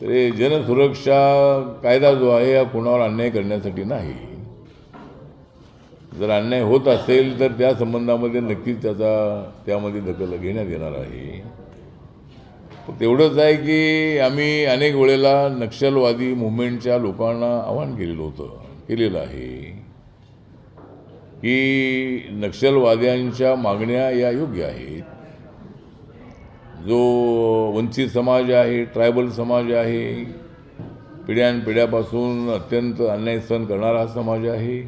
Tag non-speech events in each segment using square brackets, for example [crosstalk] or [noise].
तरी जनसुरक्षा कायदा जो आहे हा कोणावर अन्याय करण्यासाठी नाही. जर अन्याय होत असेल तर त्या संबंधामध्ये नक्कीच त्याचा त्यामध्ये दखल घेण्यात येणार आहे. तेवढंच आहे की आम्ही अनेक वेळेला नक्षलवादी मुवमेंटच्या लोकांना आवाहन केलेलं होतं केलेलं आहे. की नक्षलवाद्यांच्या मागण्या या योग्य आहेत. जो वंचित समाज आहे ट्रायबल समाज आहे पिढ्यानपिढ्यापासून अत्यंत अन्याय सहन करणारा हा समाज आहे.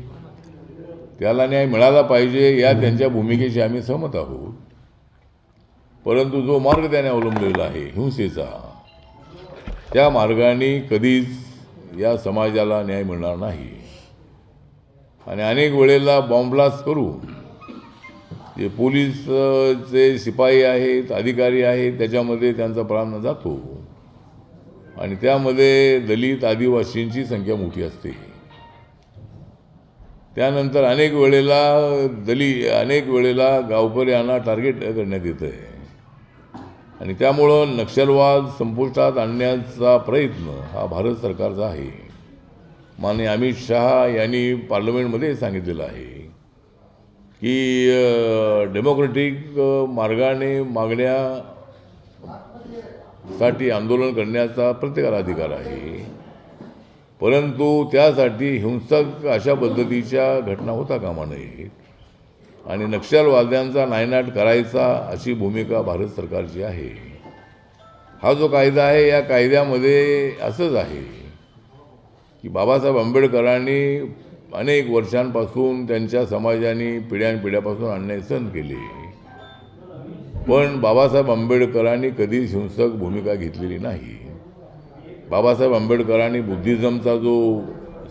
त्याला न्याय मिळाला पाहिजे या त्यांच्या भूमिकेशी आम्ही सहमत आहोत. परंतु जो मार्ग त्याने अवलंबलेला आहे हिंसेचा त्या मार्गाने कधीच या समाजाला न्याय मिळणार नाही. आणि अनेक वेळेला बॉम्बलास्ट करू जे पोलिसचे शिपाई आहेत अधिकारी आहेत त्याच्यामध्ये त्यांचा प्राण जातो. आणि त्यामध्ये दलित आदिवासींची संख्या मोठी असते. त्यानंतर अनेक वेळेला दली अनेक वेळेला गावकऱ्यांना टार्गेट करण्यात येतं आहे आणि त्यामुळं नक्षलवाद संपुष्टात आणण्याचा प्रयत्न हा भारत सरकारचा आहे. माननीय अमित शहा यांनी पार्लमेंटमध्ये सांगितलेलं आहे. की डेमोक्रेटिक मार्गाने मागण्यासाठी आंदोलन करण्याचा प्रत्येकाला अधिकार आहे. परंतु त्यासाठी हिंसक अशा पद्धतीच्या घटना होता कामा नयेत आणि नक्षलवाद्यांचा नायनाट करायचा अशी भूमिका भारत सरकारची आहे. हा जो कायदा आहे या कायद्यामध्ये असंच आहे की बाबासाहेब आंबेडकरांनी अनेक वर्षांपासून त्यांच्या समाजाने पिढ्यानपिढ्यापासून अन्याय सहन केले. पण बाबासाहेब आंबेडकरांनी कधीच हिंसक भूमिका घेतलेली नाही. बाबासाहेब आंबेडकरांनी बुद्धिझमचा जो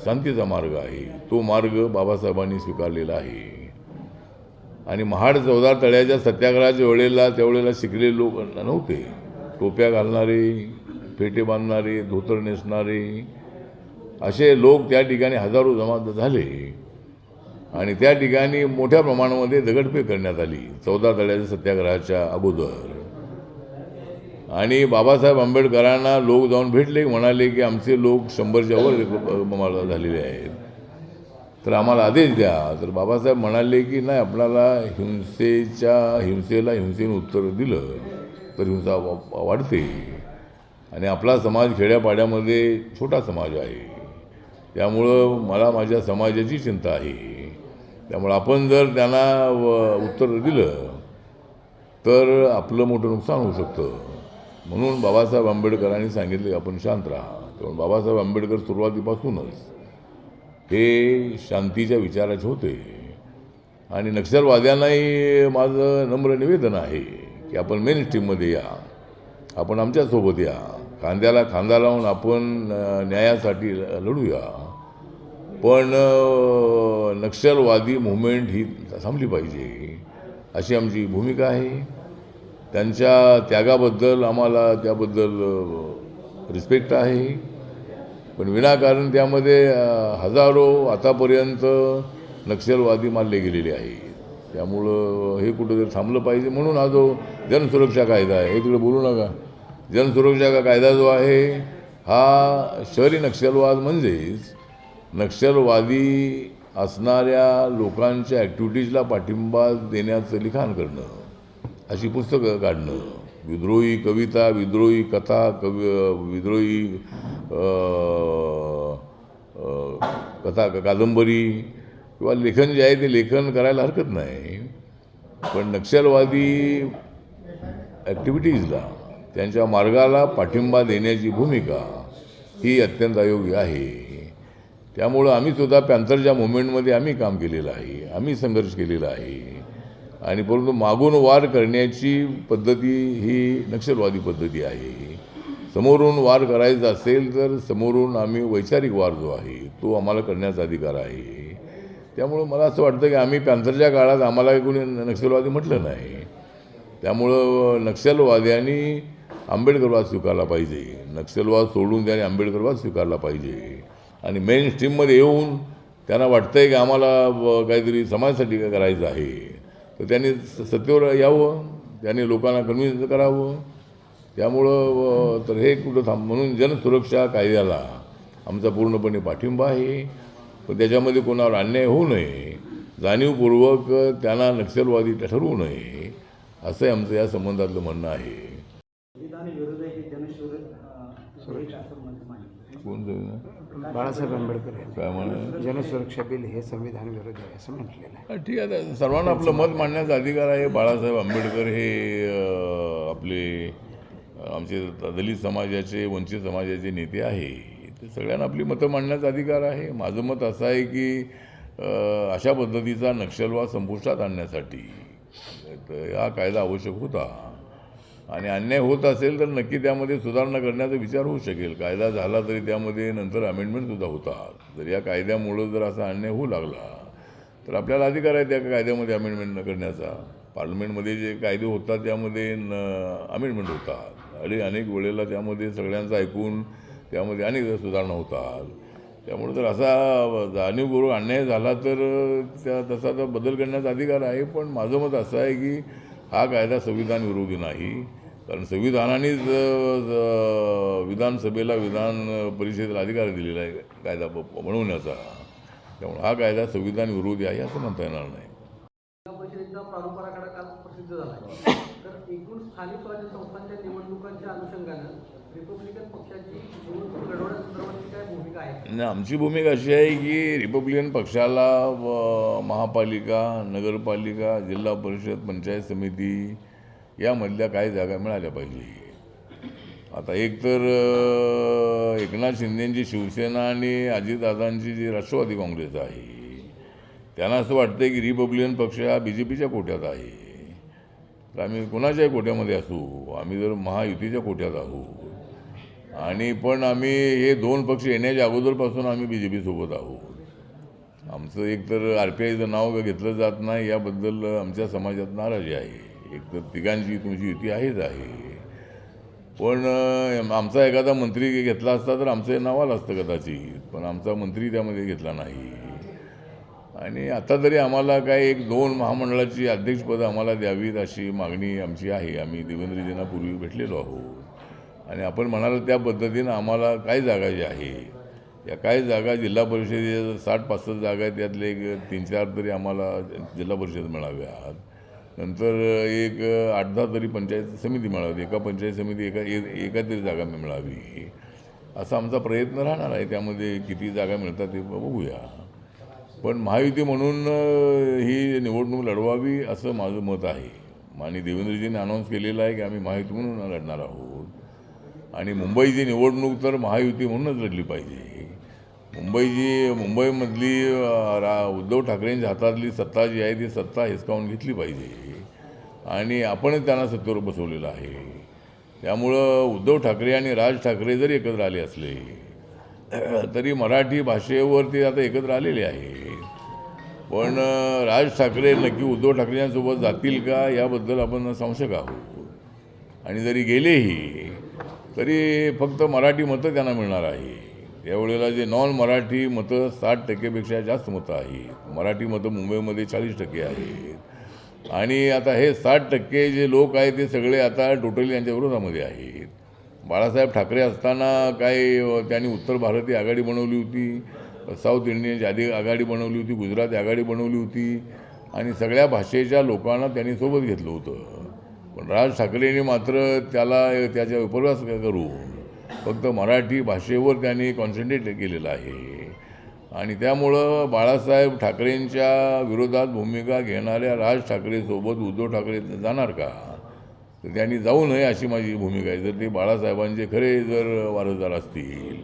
शांतीचा मार्ग आहे तो मार्ग बाबासाहेबांनी स्वीकारलेला आहे. आणि महाड चौदा तळ्याच्या सत्याग्रहाच्या वेळेला त्यावेळेला शिकलेले लोक नव्हते. टोप्या घालणारे फेटे बांधणारे धोतर नेसणारे असे लोक त्या ठिकाणी हजारो जमा झाले. आणि त्या ठिकाणी मोठ्या प्रमाणामध्ये दगडफेक करण्यात आली. चौदा तळ्याच्या सत्याग्रहाच्या अगोदर. आणि बाबासाहेब आंबेडकरांना लोक जाऊन भेटले. म्हणाले की आमचे लोक शंभरच्या वर झालेले आहेत. तर आम्हाला आदेश द्या. तर बाबासाहेब म्हणाले की नाही आपल्याला हिंसेच्या हिंसेला हिंसेने उत्तर दिलं तर हिंसा वा- वाढते. आणि आपला समाज खेड्यापाड्यामध्ये छोटा समाज आहे. त्यामुळं मला माझ्या समाजाची चिंता आहे. त्यामुळं आपण जर त्यांना उत्तर दिलं तर आपलं मोठं नुकसान होऊ शकतं. म्हणून बाबासाहेब आंबेडकरांनी सांगितले की आपण शांत राहा. त्यामुळे बाबासाहेब आंबेडकर सुरुवातीपासूनच हे शांतीच्या विचाराचे होते. आणि नक्षलवाद्यांनाही माझं नम्र निवेदन आहे की आपण मेन स्ट्रीममध्ये या. आपण आमच्यासोबत या. खांद्याला खांदा लावून आपण न्यायासाठी ल- लढूया. पण नक्षलवादी मुवमेंट ही थांबली पाहिजे अशी आमची भूमिका आहे. त्यांच्या त्यागाबद्दल आम्हाला त्याबद्दल रिस्पेक्ट आहे. पण विनाकारण त्यामध्ये हजारो आतापर्यंत नक्षलवादी मारले गेलेले आहेत. त्यामुळं हे कुठंतरी थांबलं पाहिजे म्हणून हा जो जनसुरक्षा कायदा आहे हे तिकडे बोलू नका. जनसुरक्षा का कायदा जो आहे हा शहरी नक्षलवाद म्हणजेच नक्षलवादी असणाऱ्या लोकांच्या ॲक्टिव्हिटीजला पाठिंबा देण्याचं लिखाण करणं अशी पुस्तकं काढणं. विद्रोही कविता विद्रोही कथा कवी विद्रोही कथा कादंबरी किंवा लेखन जे आहे ते लेखन करायला हरकत नाही. पण नक्षलवादी ॲक्टिव्हिटीजला त्यांच्या मार्गाला पाठिंबा देण्याची भूमिका ही अत्यंत अयोग्य आहे. त्यामुळं आम्ही सुद्धा पॅन्थरच्या मुवमेंटमध्ये आम्ही काम केलेलं आहे आम्ही संघर्ष केलेला आहे. आणि परंतु मागून वार करण्याची पद्धती ही नक्षलवादी पद्धती आहे. समोरून वार करायचा असेल तर समोरून आम्ही वैचारिक वार जो आहे तो आम्हाला करण्याचा अधिकार आहे. त्यामुळं मला असं वाटतं की आम्ही पॅन्थरच्या काळात आम्हाला कोणी नक्षलवादी म्हटलं नाही. त्यामुळं नक्षलवाद्यांनी आंबेडकरवाद स्वीकारला पाहिजे. नक्षलवाद सोडून त्याने आंबेडकरवाद स्वीकारला पाहिजे. आणि मेन स्ट्रीममध्ये येऊन त्यांना वाटतं की आम्हाला काहीतरी समाजासाठी काय करायचं आहे. तर त्यांनी स- सत्तेवर यावं. त्यांनी लोकांना कन्व्हिन्स करावं. त्यामुळं तर हे कुठं थांब म्हणून जनसुरक्षा कायद्याला आमचा पूर्णपणे पाठिंबा आहे. पण त्याच्यामध्ये कोणावर अन्याय होऊ नये. जाणीवपूर्वक त्यांना नक्षलवादी ठरवू नये. असं आमचं या संबंधातलं म्हणणं आहे. कोण? बाळासाहेब आंबेडकर जनसुरक्षा बिल हे संविधान विरोधी आहे असं म्हटलेलं आहे. ठीक आहे. आता सर्वांना आपलं मत मांडण्याचा अधिकार आहे. बाळासाहेब आंबेडकर हे आपले आमचे दलित समाजाचे वंचित समाजाचे नेते आहे. ते सगळ्यांना आपली मतं मांडण्याचा अधिकार आहे. माझं मत असं आहे की अशा पद्धतीचा नक्षलवाद संपुष्टात आणण्यासाठी. तर हा कायदा आवश्यक होता. आणि अन्याय होत असेल तर नक्की त्यामध्ये सुधारणा करण्याचा विचार होऊ शकेल. कायदा झाला तरी त्यामध्ये नंतर अमेंडमेंटसुद्धा होतात. जर या कायद्यामुळं जर असा अन्याय होऊ लागला तर आपल्याला अधिकार आहे त्या कायद्यामध्ये अमेंडमेंट न करण्याचा. पार्लमेंटमध्ये जे कायदे होतात त्यामध्ये न अमेंडमेंट होतात. आणि अनेक वेळेला त्यामध्ये सगळ्यांचं ऐकून त्यामध्ये अनेक सुधारणा होतात. त्यामुळे जर असा जाणीवपूर्वक अन्याय झाला तर त्या तसा तर बदल करण्याचा अधिकार आहे. पण माझं मत असं आहे की हा कायदा संविधान विरोधी नाही. कारण संविधानानेच विधानसभेला विधान परिषदेला अधिकार दिलेला आहे कायदा बनवण्याचा. त्यामुळे हा कायदा संविधान विरोधी आहे असं म्हणता येणार नाही. प्रसिद्ध झाला. तर एकूण स्थानिक स्वराज्य संस्थांच्या निवडणुकांच्या अनुषंगानं नाही आमची भूमिका अशी आहे की रिपब्लिकन पक्षाला व महापालिका नगरपालिका जिल्हा परिषद पंचायत समिती यामधल्या काही जागा मिळाल्या पाहिजे. आता एक तर एकनाथ शिंदेची शिवसेना आणि अजितदादांची जी राष्ट्रवादी काँग्रेस आहे त्यांना असं वाटतं की रिपब्लिकन पक्ष हा बी जे पीच्या कोट्यात आहे. तर आम्ही कोणाच्याही कोट्यामध्ये असू आम्ही जर महायुतीच्या कोट्यात आहोत आणि पण आम्ही हे दोन पक्ष येण्याच्या अगोदरपासून आम्ही बी जे पीसोबत आहोत. आमचं एक तर आर पी आयचं नाव घेतलं जात नाही याबद्दल आमच्या समाजात नाराजी आहे. एक तर तिघांची तुमची युती आहेच आहे. पण आमचा एखादा मंत्री घेतला असता तर आमचं हे नाव आलं असतं कदाचित पण आमचा मंत्री त्यामध्ये घेतला नाही. आणि आता तरी आम्हाला काय एक दोन महामंडळाची अध्यक्षपदं आम्हाला द्यावीत अशी मागणी आमची आहे. आम्ही देवेंद्रजींना पूर्वी भेटलेलो आहोत. आणि आपण म्हणाल त्या पद्धतीनं आम्हाला काय जागा जी आहे या काय जागा जिल्हा परिषदेच्या साठ पासष्ट जागा आहेत त्यातले एक तीन चार तरी आम्हाला जिल्हा परिषद मिळाव्यात. नंतर एक आठ दहा तरी पंचायत समिती मिळावी एका पंचायत समिती एका एका तरी जागा मिळावी. असा आमचा प्रयत्न राहणार आहे. त्यामध्ये किती जागा मिळतात ते बघूया. पण महायुती म्हणून ही निवडणूक लढवावी असं माझं मत आहे. आणि देवेंद्रजींनी अनाऊन्स केलेलं आहे की आम्ही महायुती म्हणून लढणार आहोत. आणि मुंबईची निवडणूक तर महायुती म्हणूनच लढली पाहिजे. मुंबईची मुंबईमधली रा उद्धव ठाकरेंच्या हातातली सत्ता जी आहे ती सत्ता हिसकावून घेतली पाहिजे. आणि आपणच त्यांना सत्तेवर बसवलेलं आहे. त्यामुळं उद्धव ठाकरे आणि राज ठाकरे जरी एकत्र आले असले तरी मराठी भाषेवर ते आता एकत्र आलेले आहे. पण राज ठाकरे नक्की उद्धव ठाकरेंसोबत जातील का याबद्दल आपण संशय आहोत. आणि जरी गेलेही तरी फक्त मराठी मतं त्यांना मिळणार आहे. त्यावेळेला जे नॉन मराठी मतं साठ टक्केपेक्षा जास्त मतं आहेत. मराठी मतं मुंबईमध्ये चाळीस टक्के आहेत. आणि आता हे साठ टक्के जे लोक आहेत ते सगळे आता टोटली यांच्या विरोधामध्ये आहेत. बाळासाहेब ठाकरे असताना काय त्यांनी उत्तर भारतीय आघाडी बनवली होती साऊथ इंडियनची आधी आघाडी बनवली होती गुजराती आघाडी बनवली होती आणि सगळ्या भाषेच्या लोकांना त्यांनी सोबत घेतलं होतं. पण राज ठाकरेंनी मात्र त्याला त्याच्या उपवास करून फक्त मराठी भाषेवर त्यांनी कॉन्सन्ट्रेट केलेलं आहे. आणि त्यामुळं बाळासाहेब ठाकरेंच्या विरोधात भूमिका घेणाऱ्या राज ठाकरेसोबत उद्धव ठाकरे जाणार का? तर त्यांनी जाऊ नये अशी माझी भूमिका आहे. जर ते बाळासाहेबांचे खरे जर वारसदार असतील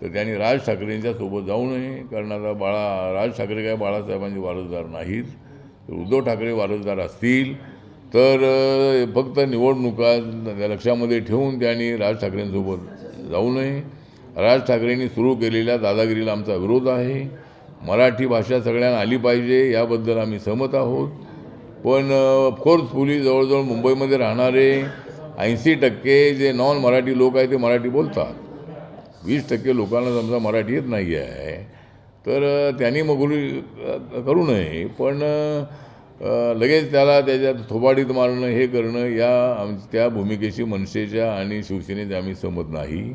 तर त्यांनी राज ठाकरेंच्या सोबत जाऊ नये. कारण आता बाळा राज ठाकरे काय बाळासाहेबांचे वारसदार नाहीत तर उद्धव ठाकरे वारसदार असतील. तर फक्त निवडणुका लक्षामध्ये ठेवून त्यांनी राज ठाकरेंसोबत जाऊ नये. राज ठाकरेंनी सुरू केलेल्या दादागिरीला आमचा विरोध आहे. मराठी भाषा सगळ्यांना आली पाहिजे याबद्दल आम्ही सहमत आहोत. पण फोर्सफुली जवळजवळ मुंबईमध्ये राहणारे ऐंशी टक्के जे नॉन मराठी लोक आहेत ते मराठी बोलतात. वीस टक्के लोकांना समजा मराठी येत नाही आहे तर त्यांनी मग करू नये. पण लगेच त्याला त्याच्यात थोबाडीत मारणं हे करणं या आम त्या भूमिकेशी मनसेच्या आणि शिवसेनेच्या आम्ही सहमत नाही.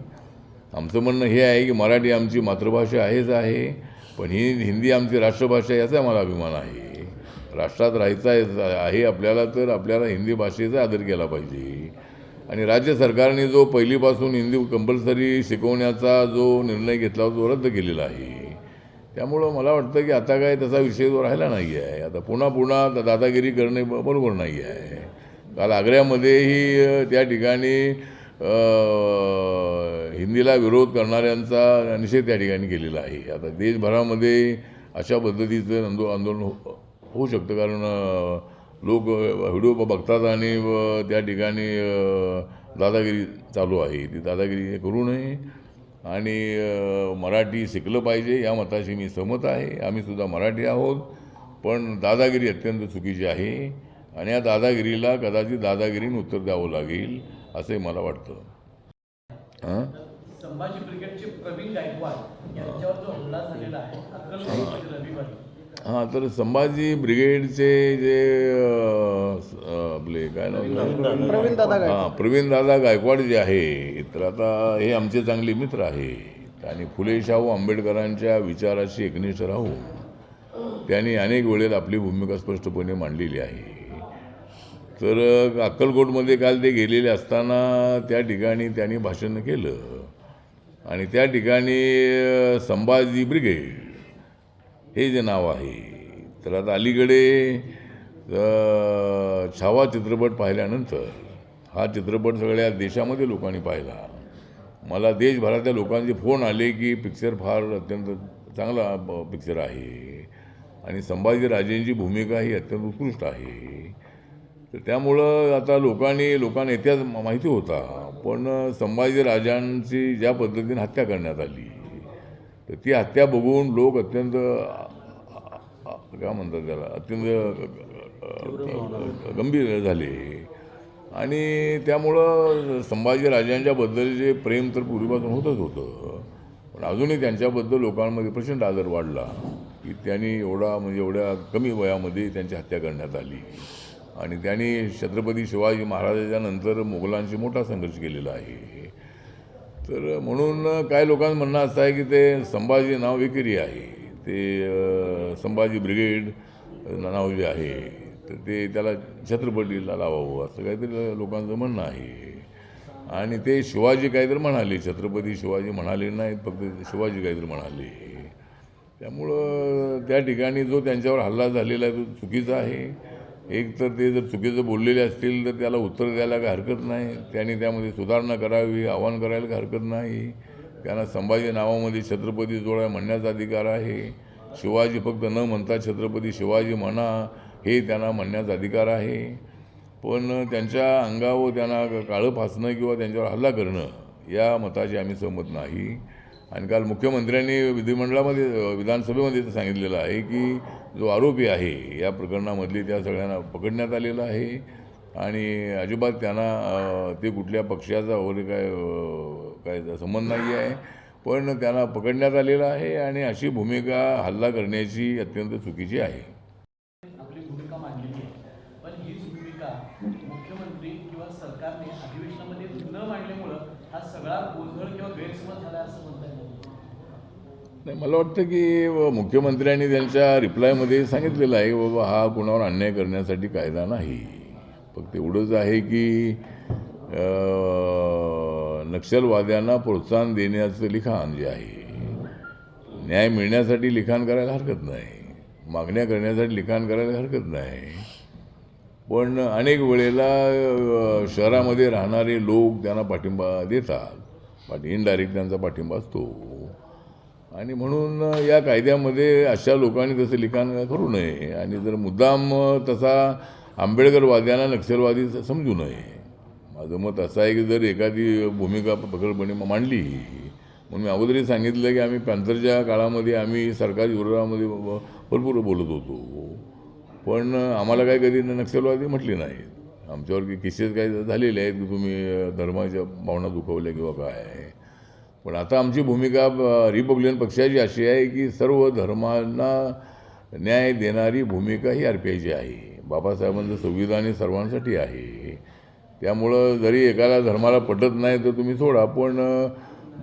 आमचं म्हणणं हे आहे की मराठी आमची मातृभाषा आहेच आहे पण ही हिंदी आमची राष्ट्रभाषा याचा मला अभिमान आहे. राष्ट्रात राहायचा आहे- आहे आपल्याला तर आपल्याला हिंदी भाषेचा आदर केला पाहिजे. आणि राज्य सरकारने जो पहिलीपासून हिंदी कंपल्सरी शिकवण्याचा जो निर्णय घेतला तो रद्द केलेला आहे. त्यामुळं मला वाटतं की आता काय त्याचा विषय जो राहिला नाही आहे. आता पुन्हा पुन्हा दादागिरी करणे बरोबर नाही आहे. काल आग्र्यामध्येही त्या ठिकाणी हिंदीला विरोध करणाऱ्यांचा निषेध त्या ठिकाणी केलेला आहे. आता देशभरामध्ये अशा पद्धतीचं आंदो आंदोलन हो होऊ शकतं. कारण लोक व्हिडिओ बघतात आणि त्या ठिकाणी दादागिरी चालू आहे. ती दादागिरी करू नये. आणि मराठी शिकलं पाहिजे या मताशी मी सहमत आहे. आम्ही सुद्धा मराठी आहोत. पण दादागिरी अत्यंत चुकीची आहे आणि या दादागिरीला कदाचित दादागिरीने उत्तर द्यावं लागेल असे मला वाटतं. संभाजी ब्रिगेडचे प्रवीण गायकवाड यांच्यावर जो हल्ला झालेला आहे हां तर संभाजी ब्रिगेडचे जे आपले काय नाव प्रवीण दादा हां प्रवीण दादा गायकवाड जे आहे तर आता हे आमचे चांगले मित्र आहेत. आणि फुले शाहू आंबेडकरांच्या विचाराशी एकनिष्ठ राहून त्यांनी अनेक वेळेला आपली भूमिका स्पष्टपणे मांडलेली आहे. तर अक्कलकोटमध्ये काल ते गेलेले असताना त्या ठिकाणी त्यांनी भाषण केलं. आणि त्या ठिकाणी संभाजी ब्रिगेड हे जे नाव आहे. तर आता अलीकडे छावा चित्रपट पाहिल्यानंतर हा चित्रपट सगळ्या देशामध्ये लोकांनी पाहिला. मला देशभरातल्या लोकांचे फोन आले की पिक्चर फार अत्यंत चांगला पिक्चर आहे. आणि संभाजीराजेंची भूमिका ही अत्यंत उत्कृष्ट आहे. तर त्यामुळं आता लोकांनी लोकांना इतिहास माहिती होता. पण संभाजीराजांची ज्या पद्धतीने हत्या करण्यात आली तर ती हत्या बघून लोक अत्यंत काय म्हणतात त्याला अत्यंत गंभीर झाले. आणि त्यामुळं संभाजीराजांच्याबद्दल जे प्रेम तर पूर्वीपासून होतच होतं. पण अजूनही त्यांच्याबद्दल लोकांमध्ये प्रचंड आदर वाढला. की त्यांनी एवढा म्हणजे एवढ्या कमी वयामध्ये त्यांची हत्या करण्यात आली. आणि त्यांनी छत्रपती शिवाजी महाराजाच्या नंतर मुघलांशी मोठा संघर्ष केलेला आहे. तर म्हणून काय लोकांचं म्हणणं असं आहे की ते संभाजी नाव विक्री आहे. ते संभाजी ब्रिगेड नाव जे आहे. तर ते त्याला छत्रपतीला लावावं असं काहीतरी लोकांचं म्हणणं आहे. आणि ते शिवाजी काहीतरी म्हणाले छत्रपती शिवाजी म्हणाले नाहीत फक्त शिवाजी काहीतरी म्हणाले. त्यामुळं त्या ठिकाणी जो त्यांच्यावर हल्ला झालेला आहे तो चुकीचा आहे. एक तर ते जर चुकीचं बोललेले असतील तर त्याला उत्तर द्यायला काही हरकत नाही. त्याने त्यामध्ये सुधारणा करावी आवाहन करायला काही हरकत नाही. त्यांना संभाजी नावामध्ये छत्रपती जोडा म्हणण्याचा अधिकार आहे. शिवाजी फक्त न म्हणता छत्रपती शिवाजी म्हणा हे त्यांना म्हणण्याचा अधिकार आहे. पण त्यांच्या अंगावर त्यांना काळं फासणं किंवा त्यांच्यावर हल्ला करणं या मताशी आम्ही सहमत नाही. आणि काल मुख्यमंत्र्यांनी विधिमंडळामध्ये विधानसभेमध्ये सांगितलेलं आहे की जो आरोपी आहे या प्रकरणामधली त्या सगळ्यांना पकडण्यात आलेला आहे आणि अजिबात त्यांना ते कुठल्या पक्षाचा वगैरे काय काय संबंध नाही आहे पण त्यांना पकडण्यात आलेलं आहे आणि अशी भूमिका हल्ला करण्याची अत्यंत चुकीची आहे. नाही मला वाटतं की मुख्यमंत्र्यांनी त्यांच्या रिप्लायमध्ये सांगितलेलं आहे बाबा हा कुणावर अन्याय करण्यासाठी कायदा नाही. फक्त एवढंच आहे की नक्षलवाद्यांना प्रोत्साहन देण्याचं लिखाण जे आहे न्याय मिळण्यासाठी लिखाण करायला हरकत नाही. मागण्या करण्यासाठी लिखाण करायला हरकत नाही. पण अनेक वेळेला शहरामध्ये राहणारे लोक त्यांना पाठिंबा देतात. पण इनडायरेक्ट त्यांचा पाठिंबा असतो. आणि म्हणून या कायद्यामध्ये अशा लोकांनी तसं लिखाण करू नये. आणि जर मुद्दाम तसा आंबेडकरवाद्यांना नक्षलवादी समजू नये. माझं मत असं आहे की जर एखादी भूमिका प्रकल्पणे मांडली म्हणून मी अगोदरही सांगितलं की आम्ही पॅन्थरच्या काळामध्ये आम्ही सरकारी विरोधामध्ये भरपूर बोलत होतो. पण आम्हाला काय कधी नक्षलवादी म्हटले नाहीत. आमच्यावर की केसेस काही झालेले आहेत की तुम्ही धर्माच्या भावना दुखवल्या किंवा काय? पण आता आमची भूमिका रिपब्लिकन पक्षाची अशी आहे की सर्व धर्मांना न्याय देणारी भूमिका ही आर पी आयची आहे. बाबासाहेबांचं संविधान हे सर्वांसाठी आहे. त्यामुळं जरी एकाला धर्माला पटत नाही तर तुम्ही सोडा पण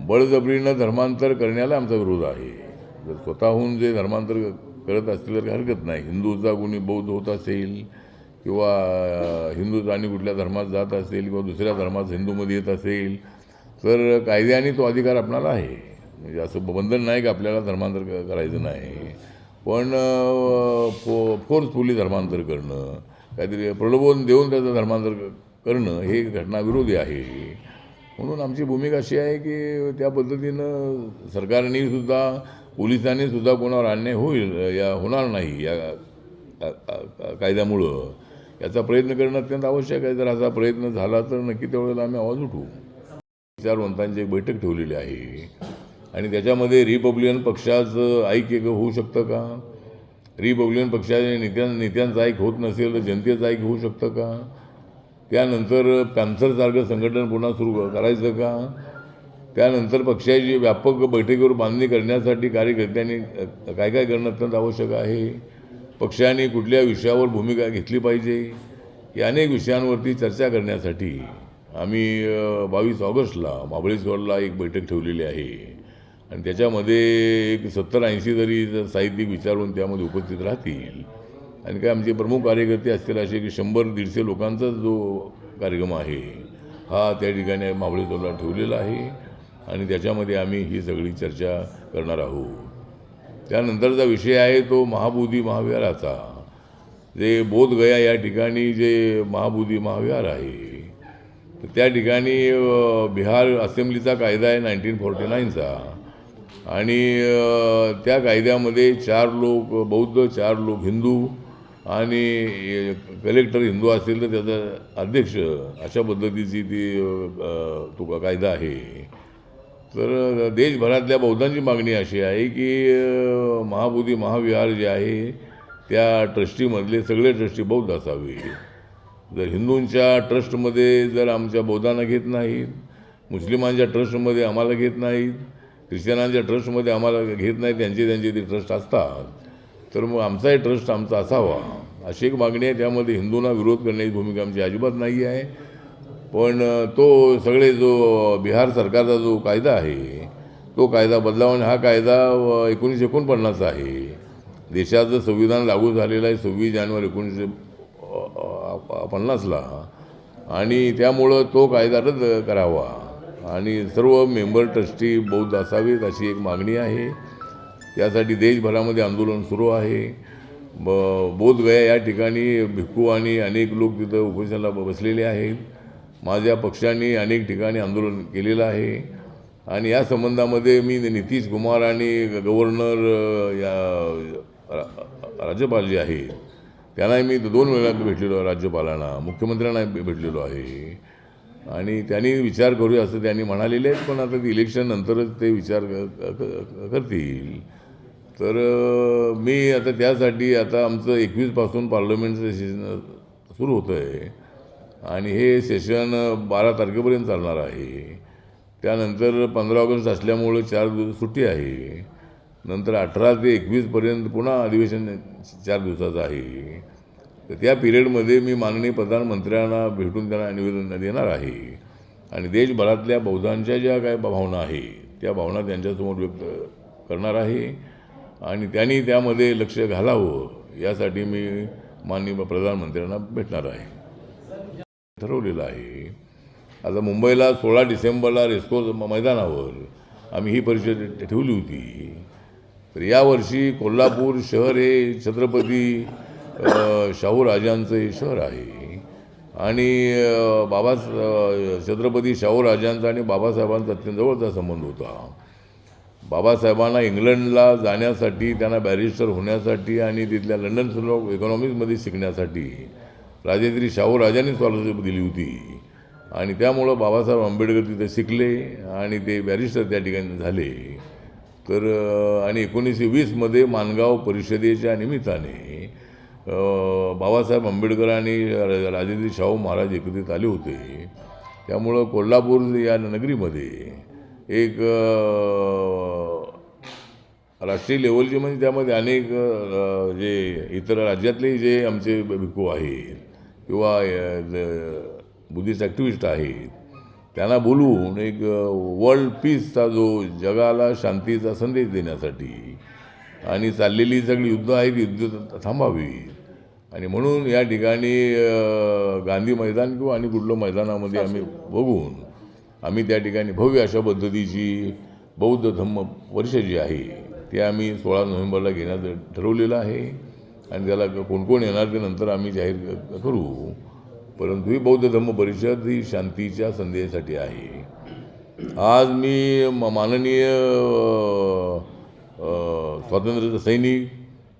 बळजबरीनं धर्मांतर करण्याला आमचा विरोध आहे. जर स्वतःहून जे धर्मांतर करत असतील तर हरकत नाही. हिंदूचा कोणी बौद्ध होत असेल किंवा हिंदूचा आणि कुठल्या धर्मात जात असेल किंवा दुसऱ्या धर्मात हिंदूमध्ये येत असेल तर कायद्याने तो अधिकार आपणाला आहे. म्हणजे असं बंधन नाही की आपल्याला धर्मांतर करायचं नाही. पण फो फोर्सफुली धर्मांतर करणं काहीतरी प्रलोभन देऊन त्याचं धर्मांतर करणं हे घटनाविरोधी आहे. म्हणून आमची भूमिका अशी आहे की त्या पद्धतीनं सरकारने सुद्धा पोलिसांनी सुद्धा कोणावर अन्याय होईल या होणार नाही या कायद्यामुळं. याचा प्रयत्न करणं अत्यंत आवश्यक आहे. जर असा प्रयत्न झाला तर नक्की त्यावेळेला आम्ही आवाज उठवू. विचारवंतांची एक बैठक ठेवलेली आहे. आणि त्याच्यामध्ये रिपब्लिकन पक्षाचं ऐक एक होऊ शकतं का? रिपब्लिकन पक्षाच्या नेत्यां नेत्यांचं ऐक होत नसेल तर जनतेचं ऐक होऊ शकतं का? त्यानंतर पॅन्सरसारखं संघटन पुन्हा सुरू करायचं का? त्यानंतर पक्षाची व्यापक बैठकीवर बांधणी करण्यासाठी कार्यकर्त्यांनी काय काय करणं अत्यंत आवश्यक आहे? पक्षाने कुठल्या विषयावर भूमिका घेतली पाहिजे? या अनेक विषयांवरती चर्चा करण्यासाठी आम्ही बावीस ऑगस्टला महाबळेश्वरला एक बैठक ठेवलेली आहे. आणि त्याच्यामध्ये एक सत्तर ऐंशी तरी साहित्यिक विचारून त्यामध्ये उपस्थित राहतील. आणि काय आमचे प्रमुख कार्यकर्ते असतील असे की शंभर दीडशे लोकांचा जो कार्यक्रम आहे हा त्या ठिकाणी महाबळेश्वरला ठेवलेला आहे. आणि त्याच्यामध्ये आम्ही ही सगळी चर्चा करणार आहोत. त्यानंतरचा विषय आहे तो महाबोधी महाविहाराचा. जे बोधगया या ठिकाणी जे महाबोधी महाविहार आहे तर त्या ठिकाणी बिहार असेंब्लीचा कायदा आहे नाईन्टीन फोर्टी नाईनचा. आणि त्या कायद्यामध्ये चार लोक बौद्ध चार लोक हिंदू आणि कलेक्टर हिंदू असेल तर त्याचा अध्यक्ष अशा पद्धतीची ती तुका कायदा आहे. तर देशभरातल्या बौद्धांची मागणी अशी आहे की महाबोधी महाविहार जे आहे त्या ट्रस्टीमधले सगळे ट्रस्टी बौद्ध असावे. जर हिंदूंच्या ट्रस्टमध्ये जर आमच्या बौद्धांना घेत नाहीत मुस्लिमांच्या ट्रस्टमध्ये आम्हाला घेत नाहीत ख्रिश्चनांच्या ट्रस्टमध्ये आम्हाला घेत नाहीत त्यांचे त्यांचे ते ट्रस्ट असतात तर मग आमचाही ट्रस्ट आमचा असावा. अशी एक मागणी आहे त्यामध्ये हिंदूंना विरोध करण्याची भूमिका आमची अजिबात नाही आहे. पण तो सगळे जो बिहार सरकारचा जो कायदा आहे तो कायदा बदलावा आणि हा कायदा एकोणीसशे एकोणपन्नासचा आहे. देशाचं संविधान लागू झालेलं आहे सव्वीस जानेवारी एकोणीसशे पन्नासला. आणि त्यामुळं तो कायदा रद्द करावा. आणि सर्व मेंबर ट्रस्टी बौद्ध असावेत अशी एक मागणी आहे. त्यासाठी देशभरामध्ये आंदोलन सुरू आहे. ब बोधगया या ठिकाणी भिक्खू आणि अनेक लोक तिथं उपोषणाला ब- बसलेले आहेत. माझ्या पक्षाने अनेक ठिकाणी आंदोलन केलेलं आहे. आणि या संबंधामध्ये मी नितीश कुमार आणि गव्हर्नर या राज्यपाल जे आहेत त्यांनाही मी दोन वेळा भेटलेलो राज्यपालांना मुख्यमंत्र्यांना भेटलेलो आहे. आणि त्यांनी विचार करूया असं त्यांनी म्हणालेले आहेत पण आता ते इलेक्शन नंतरच ते विचार क- करतील. तर मी आता त्यासाठी आता आमचं एकवीसपासून पार्लमेंटचं सेशन सुरू होतं आहे आणि हे सेशन बारा तारखेपर्यंत चालणार आहे. त्यानंतर पंधरा ऑगस्ट असल्यामुळं चार दिवस सुट्टी आहे. नंतर अठरा ते एकवीसपर्यंत पुन्हा अधिवेशन चार दिवसाचं आहे. तर त्या पिरियडमध्ये मी माननीय प्रधानमंत्र्यांना भेटून त्यांना निवेदन देणार आहे. आणि देशभरातल्या बौद्धांच्या ज्या काय भावना आहे त्या भावना त्यांच्यासमोर व्यक्त करणार आहे. आणि त्यांनी त्यामध्ये लक्ष घालावं यासाठी मी माननीय प्रधानमंत्र्यांना भेटणार आहे. ठरवलेलं आहे. आता मुंबईला सोळा डिसेंबरला रेस्को मैदानावर आम्ही ही परिषद ठेवली होती. तर यावर्षी कोल्हापूर शहर हे छत्रपती शाहू राजांचं हे शहर आहे. आणि बाबा छत्रपती शाहू राजांचा आणि बाबासाहेबांचा अत्यंत जवळचा संबंध होता. बाबासाहेबांना इंग्लंडला जाण्यासाठी त्यांना बॅरिस्टर होण्यासाठी आणि तिथल्या लंडन स्कूल ऑफ इकॉनॉमिक्समध्ये शिकण्यासाठी राजेंद्री शाहू राजांनी स्कॉलरशिप दिली होती. आणि त्यामुळं बाबासाहेब आंबेडकर तिथे शिकले आणि ते बॅरिस्टर त्या ठिकाणी झाले. तर आणि एकोणीसशे वीसमध्ये मानगाव परिषदेच्या निमित्ताने बाबासाहेब आंबेडकर आणि राजेंद्र शाहू महाराज एकत्रित आले होते. त्यामुळं कोल्हापूर या नगरीमध्ये एक राष्ट्रीय लेवलचे म्हणजे त्यामध्ये अनेक जे इतर राज्यातले जे आमचे भिक्खू आहेत किंवा बुद्धिस्ट ॲक्टिव्हिस्ट आहेत त्यांना बोलवून एक वर्ल्ड पीसचा जो जगाला शांतीचा संदेश देण्यासाठी आणि चाललेली सगळी युद्ध आहेत युद्ध थांबावी. आणि म्हणून या ठिकाणी गांधी मैदान किंवा आणि कुठलं मैदानामध्ये आम्ही बघून आम्ही त्या ठिकाणी भव्य अशा पद्धतीची बौद्ध धम्म परिषद जी आहे ती आम्ही सोळा नोव्हेंबरला घेण्याचं ठरवलेलं आहे. आणि त्याला कोण कोण येणार ते नंतर आम्ही जाहीर करू. परंतु ही बौद्ध धम्म परिषद ही शांतीच्या संदेशासाठी आहे. आज मी म- माननीय स्वातंत्र्याचे सैनिक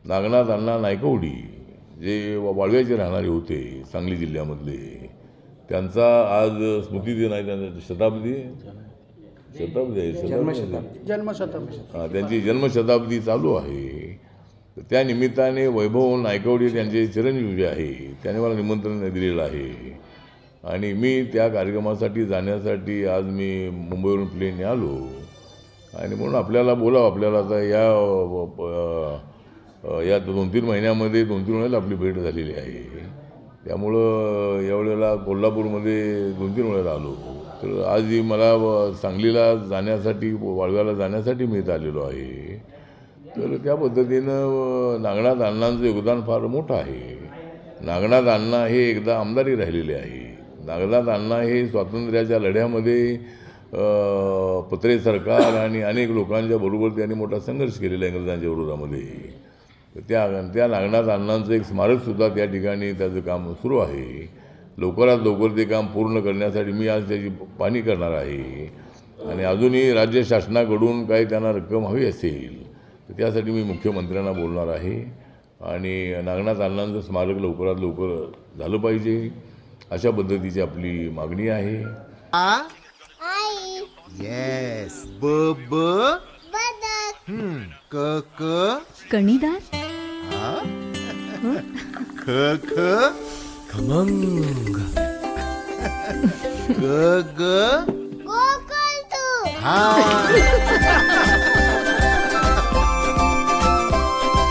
नागनाथ अण्णा नायकवडी जे वा- वाळव्याचे राहणारे होते सांगली जिल्ह्यामधले त्यांचा आज स्मृतिदिन आहे त्यांचा शताब्दी शताब्दी आहे शताब्दी आहे. जन्मशताब्दी. जन्मशताब्दी. हा, त्यांची जन्मशताब्दी चालू आहे. तर त्या निमित्ताने वैभव नायकवडी त्यांचे चिरंजीव जे आहे त्याने मला निमंत्रण दिलेलं आहे. आणि मी त्या कार्यक्रमासाठी जाण्यासाठी आज मी मुंबईवरून प्लेनने आलो. आणि म्हणून आपल्याला बोलावं आपल्याला आता या या दोन तीन महिन्यामध्ये दोन तीन वेळेला आपली भेट झालेली आहे. त्यामुळं यावेळेला कोल्हापूरमध्ये दोन तीन वेळेला आलो. तर आज मला व- सांगलीला जाण्यासाठी वाळव्याला जाण्यासाठी मी इथं आलेलो आहे. तर त्या पद्धतीनं नागनाथ अण्णांचं योगदान फार मोठं आहे. नागनाथ अण्णा हे एकदा आमदारी राहिलेले आहे. नागनाथ अण्णा हे स्वातंत्र्याच्या लढ्यामध्ये पत्रे सरकार आणि अनेक लोकांच्या बरोबर त्यांनी मोठा संघर्ष केलेला इंग्रजांच्या विरोधामध्ये. तर त्या त्या नागनाथ अण्णांचं एक स्मारकसुद्धा त्या ठिकाणी त्याचं काम सुरू आहे. लवकरात लवकर ते काम पूर्ण करण्यासाठी मी आज त्याची पाहणी करणार आहे. आणि अजूनही राज्य शासनाकडून काही त्यांना रक्कम हवी असेल तर त्यासाठी मी मुख्यमंत्र्यांना बोलणार आहे. आणि नागनाथ अण्णांचं स्मारक लवकरात लवकर झालं पाहिजे. अशा पद्धतीची आपली मागणी आहे. येस ब ब? हम्म, क क? कणीदार? ख ख? खमंग. ग ग? हा. [laughs]